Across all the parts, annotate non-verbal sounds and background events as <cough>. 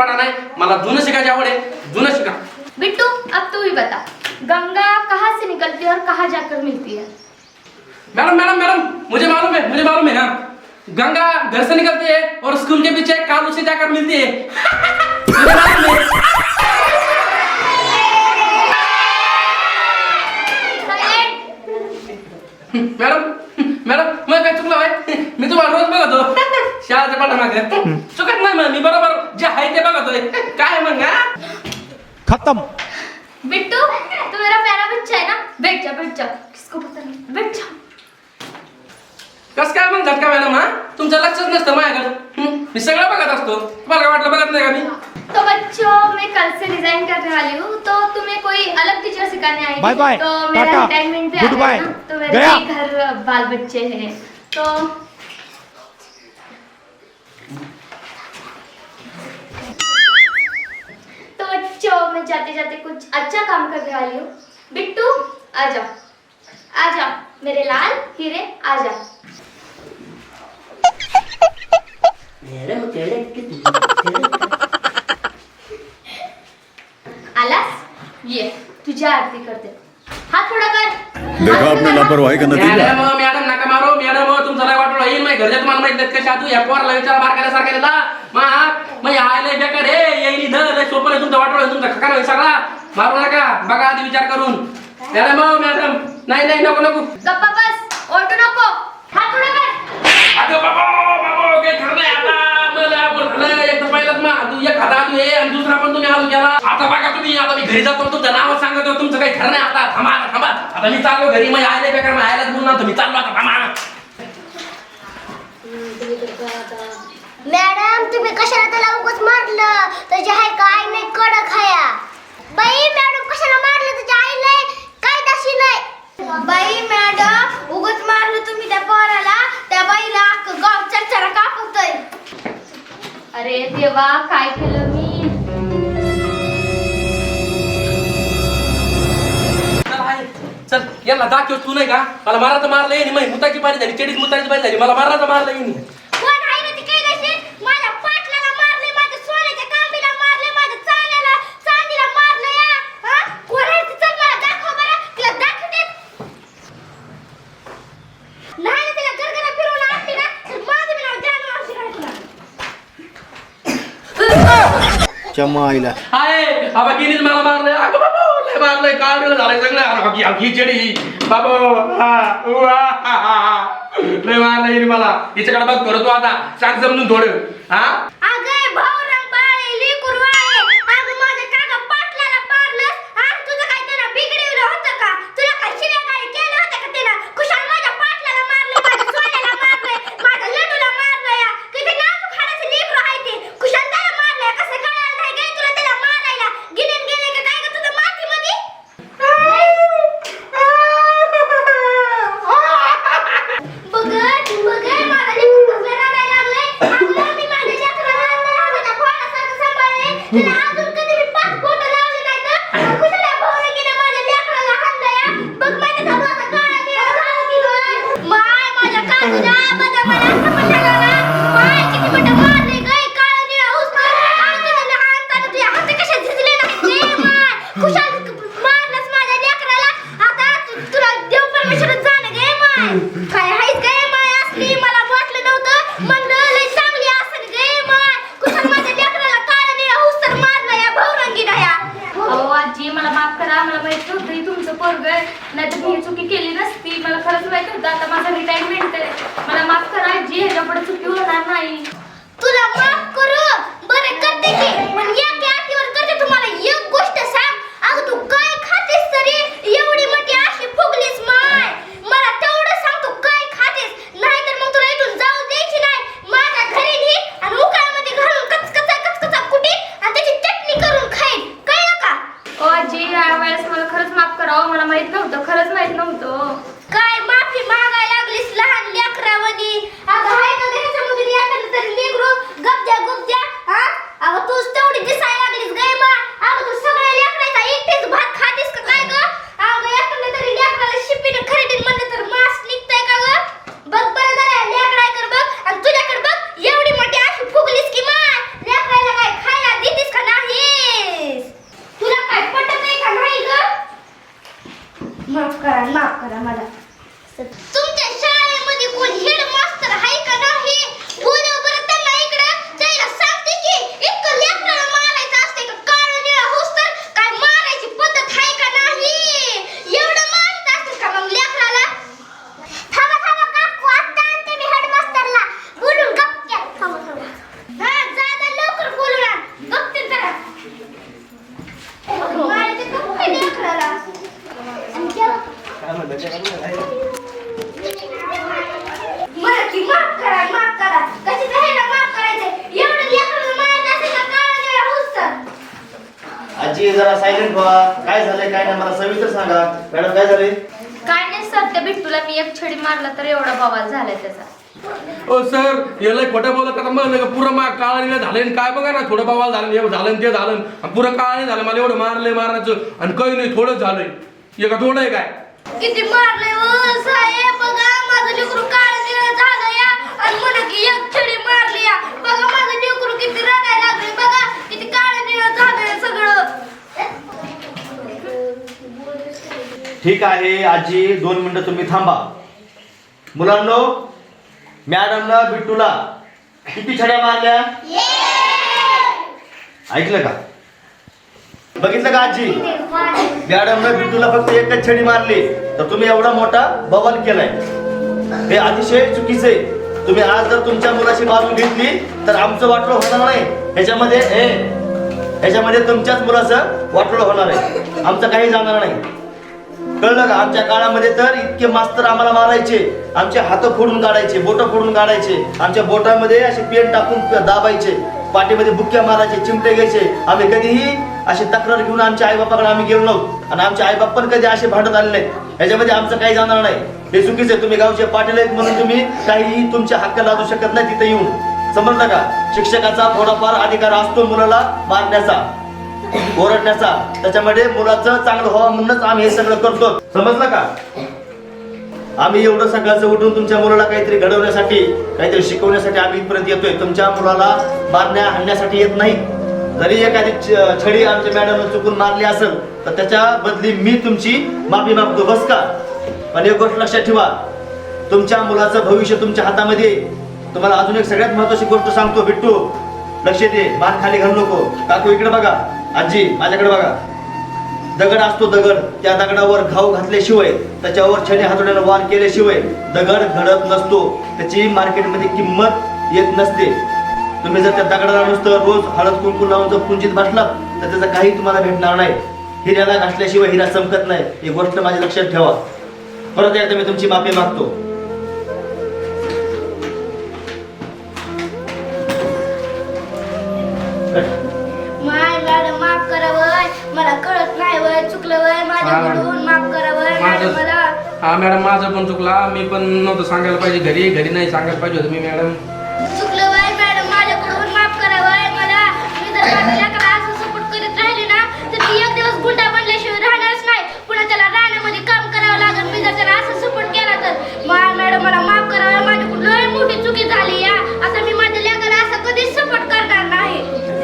वाटा नाही। मला जुनं शिकायची आवड आहे जुनं शिका बिट्टू अब तू ही बता। गंगा कहाँ से निकलती है और कहाँ जाकर मिलती है? मैडम मैडम मैडम मुझे मालूम है मुझे मालूम है हाँ। गंगा घर से निकलती है और स्कूल के पीछे कालू से जाकर मिलती है। मुझे मालूम है. मॅडम मॅडम मग काय चुकलं आहे मी तुम्हाला रोज बघतो शाळेच्या पाठीमागे चुकत नाही मी बरोबर बघतोय काय मग हा? खत्म. बिट्टू तू मेरा प्यारा बच्चा है ना? बैठ जा बैठ जा. किसको पता नहीं बैठ जा. कस काय मग झटका मॅडम हा? तुमचं लक्षच नसतं माझ्याकडे. हं? मी सगळं बघत असतो. तुम्हाला काय वाटलं बघत नाही का मी? तो बच्चों मैं कल से रिजाइन करने वाली हूँ तो तुम्हें कोई अलग टीचर सिखाने आएगी Bye bye, तो मेरा टाटा, रिटायरमेंट पे आ goodbye, गया ना? तो मेरे गया। घर बाल बच्चे हैं. तो जाते जाते कुछ अच्छा काम करने वाली हूँ। बिट्टू आ जाओ। आ जाओ मेरे लाल हीरे आ जाओ। आलास? ये तुझे आरती करते। हात थोडा कर. देखा हात आपने. लापरवाही का नतीजा? मॅडम मॅडम नका मारो. मॅडम तुमचं काय वाटलं? येईल माझ्या घरच्या तुम्हाला माहीत नाही. कशा तू या पोराला विचारा बार करायसारखा दिला मग मग आयलंय बेकार हे येईल इथं लय सोपं आहे तुमचं वाटलं. तुमचा खकार होईल सगळा मारू नका. बघा आधी विचार करून. मॅडम हो मॅडम. नाही नाही नको नको. गप्पा बस ओरडू नको हात थोडा कर अगं बाबा बाबा काय खरं नाही आता मला बोललं एक तर पहिलाच मग तू एक हाता तू दुसरा पण तुम्ही आलो गेला आता बघा तुम्ही आता मी घरी जातो तुमचं नाव सांगतो तुमचं काही खरं नाही. आता थांबा थांबा. आता मी चाललो घरी मग आयला बेकार मग आयलाच बोलणार तुम्ही चाललो आता थांबा. मॅडम तुम्ही कशाला त्याला उगाच मारलं? त्याची आहे का आई नाही कडक हाया. बाई मॅडम कशाला मारलं? त्याच्या आईला काय दाशी नाही. बाई मॅडम उगाच मारलं तुम्ही त्या पोराला. त्या बाईला गाव चरचरा कापतोय अरे देवा काय केलं मी? चल याला दाखव तू नाही का? मला मारायचं मारलं येईन मग मुताची पारी झाली चेडीत मुताची पारी झाली मला मारायचं मारलं येईन कोण आहे ना ती काय दाशी माझ्या पाटलाला मारले माझ्या सोन्याच्या कांबीला मारले माझ्या चांद्याला चांदीला मारलं या हा? कोण आहे ती? चल मला दाखव बरं तिला दाखवते. नाही ना तिला गरगरा फिरवून आणते ना तर माझं बी नाव जान मावशी घातलं चमाईला हाय गिनीच मला मारलंय. अगं मारलंय काढलं झालंय सगळं. अरे हगी चेडी बाबा हा उआ, लय मारलंय मला. हिच्याकडे बघ करतो आता. सांग समजून थोडं. हा? 拿 <laughs> 走 हे कपडे आजी चुकी होणार नाही. तुला पण? माफ करा माफ करा मला. आजी जरा सायलेंट व्हा. काय झालंय काय नाही मला सविस्तर सांगा. मॅडम काय झालंय? काय नाही सर त्या बिट्टूला मी एक छडी मारला तर एवढा बवाल झालाय त्याचा. ओ सर याला खोटं बोलत आता मग नाही का पुरं मा काळा निळं झालं आणि काय बघा ना थोडं बवाल झालं हे झालं आणि ते झालं. आणि पुरं काळा नाही झालं मला एवढं मारलंय मारण्याचं. आणि काही नाही थोडं झालंय. एका थोडं आहे काय? किती मारले ओ साहेब? बघा माझं लेकरू काळा निळा झालं या आणि मला की एक छडी मारली या बघा माझं लेकरू किती रडायला लागले बघा किती काळं निळं झालंय सगळं ठीक आहे आजी दोन मिनिटं तुम्ही थांबा. मुलांनो मॅडमनं बिट्टूला किती छड्या मारल्या? ऐकलं का? बघितलं का आजी? मॅडमनं बिट्टूला फक्त एकच छडी मारली. तर तुम्ही एवढा मोठा बवाल केलाय. हे अतिशय चुकीचं आहे. तुम्ही आज जर तुमच्या मुलाची बाजू घेतली तर आमचं वाटलं होणार नाही. ह्याच्यामध्ये ह्याच्यामध्ये तुमच्याच मुलाचं वाटलं होणार आहे. आमचं काही जाणार नाही. कळलं का? आमच्या काळामध्ये तर इतके मास्तर आम्हाला मारायचे. आमचे हात फोडून काढायचे बोट फोडून काढायचे. आमच्या बोटामध्ये असे पेन टाकून दाबायचे. पाठीमध्ये बुक्क्या मारायचे चिमटे घ्यायचे. आम्ही कधीही अशी तक्रार घेऊन आमच्या आईबापाकडे आम्ही गेलो नव्हतो. आणि आमचे आईबाप पण कधी असे भांडत आले नाही याच्यामध्ये आमचं काही जाणार नाही. हे चुकीचं आहे. तुम्ही गावचे पाटील आहेत म्हणून तुम्ही काहीही तुमच्या हक्क लादू शकत नाही तिथे येऊन. समजलं का? शिक्षकाचा थोडाफार अधिकार असतो मुलाला मारण्याचा. ओरडण्याचा त्याच्यामध्ये मुलाचं चांगलं व्हावं म्हणूनच आम्ही हे सगळं करतो. समजलं का? आम्ही एवढं सकाळचं उठून तुमच्या मुलाला काहीतरी घडवण्यासाठी काहीतरी शिकवण्यासाठी आम्ही इथपर्यंत येतोय. तुमच्या मुलाला मारण्या हाणण्यासाठी येत नाही. जरी एखादी छडी आमच्या मॅडम चुकून मारली असेल तर त्याच्या बदली मी तुमची माफी मागतो. बस का? पण एक गोष्ट लक्षात ठेवा. तुमच्या मुलाचं भविष्य तुमच्या हातामध्ये तुम्हाला अजून एक सगळ्यात महत्वाची गोष्ट सांगतो बिट्टू. लक्ष दे. मान खाली घालू नको. काकू इकडे बघा. आजी माझ्याकडे बघा. दगड असतो दगड. त्या दगडावर घाव घातल्याशिवाय त्याच्यावर छडी हातोड्यानं वार केल्याशिवाय दगड घडत नसतो. त्याची मार्केटमध्ये किंमत येत नसते. तुम्ही जर त्या दगडाला नुसतं रोज हळद कुंकू लावून जर पुंजीत बसलात तर त्याचं काही तुम्हाला भेटणार नाही. हिऱ्याला घासल्याशिवाय हिरा चमकत नाही. ही गोष्ट माझ्या लक्षात ठेवा. परत एकदा मी तुमची माफी मागतो. माझ्याकडून माफ करा वय मॅडम माझं मला हा मॅडम माझं पण चुकला. मी पण नव्हतं सांगायला पाहिजे घरी. घरी नाही सांगायला पाहिजे होतं मी मॅडम.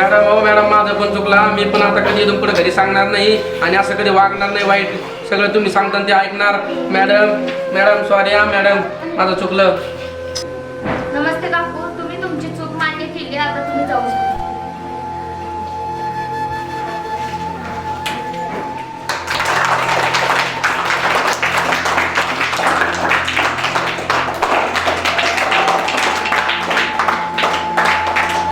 मॅडम हो मॅडम माझं पण चुकला. मी पण आता कधी इथून पुढे घरी सांगणार नाही आणि असं कधी वागणार नाही वाईट. सगळं तुम्ही सांगता ते ऐकणार. मॅडम मॅडम सॉरी हा मॅडम माझं चुकलं.